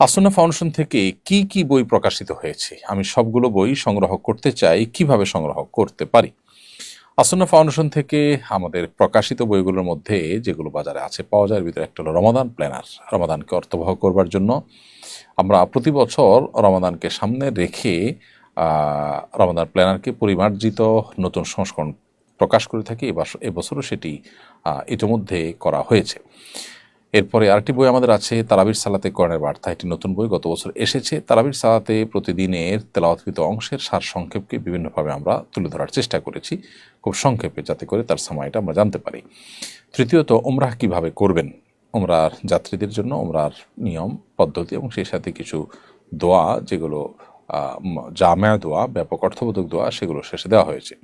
আসনা foundation থেকে কি কি বই প্রকাশিত হয়েছে? আমি সবগুলো বই সংগ্রহ করতে চাই, কীভাবে সংগ্রহ করতে পারি? আসনা ফাউন্ডেশন থেকে আমাদের প্রকাশিত বইগুলোর মধ্যে যেগুলো বাজারে আছে পাওয়া যায় ভিতরে একটা হলো রমাদান প্ল্যানার। রমাদানকে অর্থবহ করবার জন্য আমরা প্রতি বছর রমাদানকে সামনে রেখে রমাদান প্ল্যানারকে পরিমার্জিত নতুন সংস্করণ প্রকাশ করে থাকি। এবছরও সেটি ইতিমধ্যে করা হয়েছে। এরপরে আরেকটি বই আমাদের আছে তারাবির সালাতে করণের বার্তা। একটি নতুন বই, গত বছর এসেছে। তারাবির সালাতে প্রতিদিনের তেলাওয়াতকৃত অংশের সার সংক্ষেপকে বিভিন্নভাবে আমরা তুলে ধরার চেষ্টা করেছি, খুব সংক্ষেপে, যাতে করে তার সময়টা আমরা জানতে পারি। তৃতীয়ত ওমরাহ কীভাবে করবেন? ওমরার যাত্রীদের জন্য ওমরার নিয়ম, পদ্ধতি এবং সেই সাথে কিছু দোয়া, যেগুলো জামেয়া দোয়া, ব্যাপক অর্থবোধক দোয়া, সেগুলো শেষে দেওয়া হয়েছে।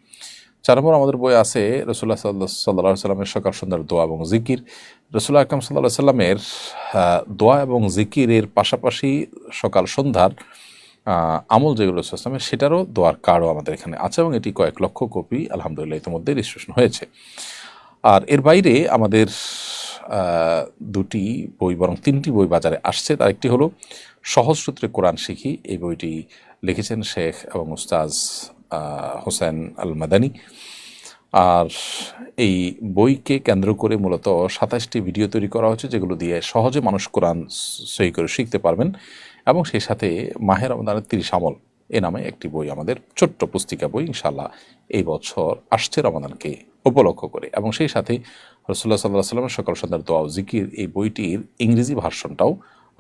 চার নম্বর আমাদের বই আছে রসুল্লাহ সাল্লাহ সাল্লাহ সাল্লামের সকাল সন্ধ্যার দোয়া এবং জিকির। রসুল্লাহ আকরম সাল্লাহ সাল্লামের দোয়া এবং জিকিরের পাশাপাশি সকাল সন্ধ্যার আমল যেগুলো রসুল আসলামের সেটারও দোয়ার কার্ডও আমাদের এখানে আছে এবং এটি কয়েক লক্ষ কপি, আলহামদুলিল্লাহ, ইতিমধ্যে রেজিস্ট্রেশন হয়েছে। আর এর বাইরে আমাদের দুটি বই বরং তিনটি বই বাজারে আসছে। তার একটি হলো সহজ সূত্রে কোরআন শিখি, এই বইটি লিখেছেন শেখ এবং উস্তাজ হোসেন আল মাদানী আর এই বইকে কেন্দ্র করে মূলত সাতাশটি ভিডিও তৈরি করা হচ্ছে যেগুলো দিয়ে সহজে মানুষ কোরআন সই করে শিখতে পারবেন এবং সেই সাথে মাহের রমদানের তিরিশ আমল এ নামে একটি বই, আমাদের ছোট্ট পুস্তিকা বই ইনশাল্লাহ এই বছর আসছে রমাদানকে উপলক্ষ করে। এবং সেই সাথে রসুল্লাহ সাল্লাহ সাল্লামের সকাল সন্ধ্যার দোয়া জিকির, এই বইটির ইংরেজি ভার্সনটাও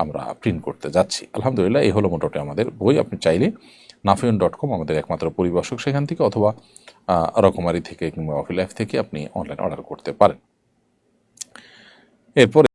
আমরা প্রিন্ট করতে যাচ্ছি। আলহামদুলিল্লাহ, এই হলো মোটামুটি আমাদের বই। আপনি চাইলে নাফিউন ডট কম, আমাদের একমাত্র পরিবেশক সেখান থেকে অথবা রকমারি থেকে কিংবা অফিল লাইফ থেকে আপনি অনলাইন অর্ডার করতে পারেন। এরপরে